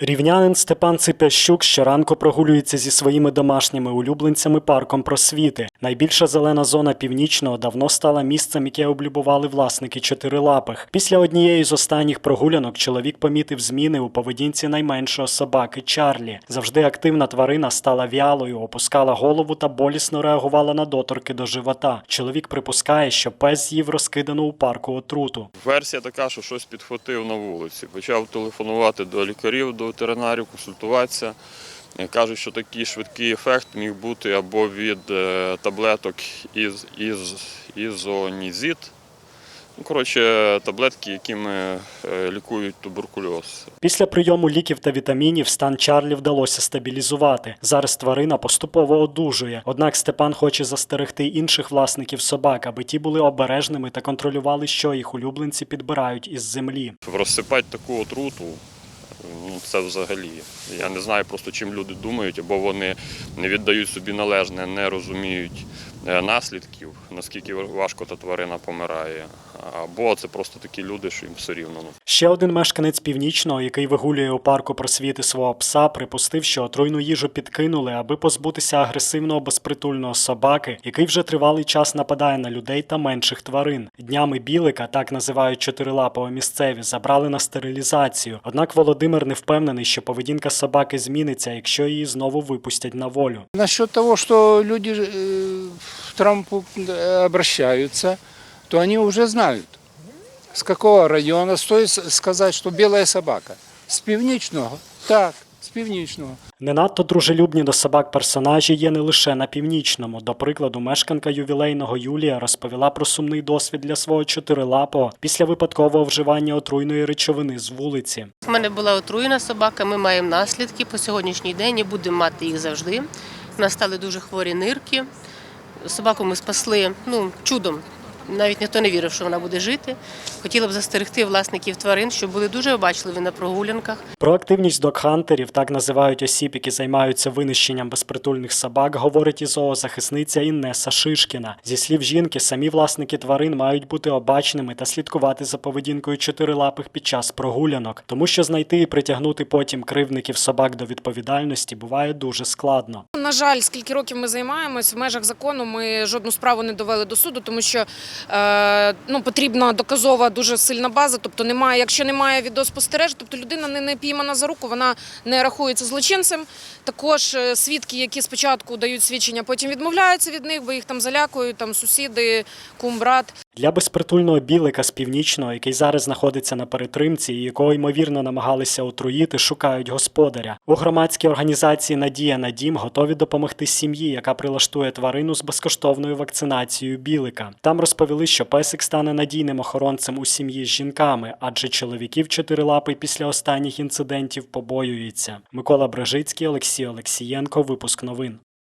Рівнянин Степан Ципящук щоранку прогулюється зі своїми домашніми улюбленцями парком просвіти. Найбільша зелена зона північного давно стала місцем, яке облюбували власники чотирилапих. Після однієї з останніх прогулянок чоловік помітив зміни у поведінці найменшого собаки Чарлі. Завжди активна тварина стала вялою, опускала голову та болісно реагувала на доторки до живота. Чоловік припускає, що пес з'їв розкидану у парку отруту. Версія така, що щось підхватив на вулиці. Почав телефонувати до лікарів, до ветеринарів, консультуватися. Е, Кажуть, що такий швидкий ефект міг бути або від е, таблеток із, із, ізонізит. Ну, коротше, таблетки, якими е, лікують туберкульоз. Після прийому ліків та вітамінів стан Чарлі вдалося стабілізувати. Зараз тварина поступово одужує. Однак Степан хоче застерегти інших власників собак, аби ті були обережними та контролювали, що їх улюбленці підбирають із землі. Розсипати таку отруту, ну це взагалі. Я не знаю просто, чим люди думають, або вони не віддають собі належне, не розуміють наслідків, наскільки важко та тварина помирає. Або це просто такі люди, що їм все рівно. Ну, Ще один мешканець північного, який вигулює у парку просвіти свого пса, припустив, що отруйну їжу підкинули, аби позбутися агресивного безпритульного собаки, який вже тривалий час нападає на людей та менших тварин. Днями білика, так називають чотирилапого місцеві, забрали на стерилізацію. Однак Володимир не впевнений, що поведінка собаки зміниться, якщо її знову випустять на волю. Насчет того, что люди к Трампу э, обращаются, то они уже знают, с какого района. Стоит сказать, что белая собака. С північного? Так, з північного. Не надто дружелюбні до собак персонажі є не лише на північному. До прикладу, мешканка ювілейного Юлія розповіла про сумний досвід для свого чотирилапого після випадкового вживання отруйної речовини з вулиці. У мене була отруєна собака, ми маємо наслідки по сьогоднішній день і будемо мати їх завжди. У нас стали дуже хворі нирки. Собаку ми спасли ну, чудом. Навіть ніхто не вірив, що вона буде жити. Хотіла б застерегти власників тварин, щоб були дуже обачливі на прогулянках. Про активність докхантерів, так називають осіб, які займаються винищенням безпритульних собак, говорить і зоозахисниця Іннеса Шишкіна. Зі слів жінки, самі власники тварин мають бути обачними та слідкувати за поведінкою чотирилапих під час прогулянок, тому що знайти і притягнути потім кривдників собак до відповідальності буває дуже складно. На жаль, скільки років ми займаємось, в межах закону ми жодну справу не довели до суду, тому що ну, потрібна доказова дуже сильна база. Тобто немає, якщо немає відеоспостережень, тобто людина не, не піймана за руку, вона не рахується злочинцем. Також е, свідки, які спочатку дають свідчення, потім відмовляються від них, бо їх там залякують, там сусіди, кум, брат. Для безпритульного білика з північного, який зараз знаходиться на перетримці і якого ймовірно намагалися отруїти, шукають господаря. У громадській організації Надія на дім готові допомогти сім'ї, яка прилаштує тварину з безкоштовною вакцинацією білика. Там розповіли, що песик стане надійним охоронцем у сім'ї з жінками, адже чоловіків чотирилапий після останніх інцидентів побоюється. Микола Брежицький, Олексій Олексієнко. Випуск новин.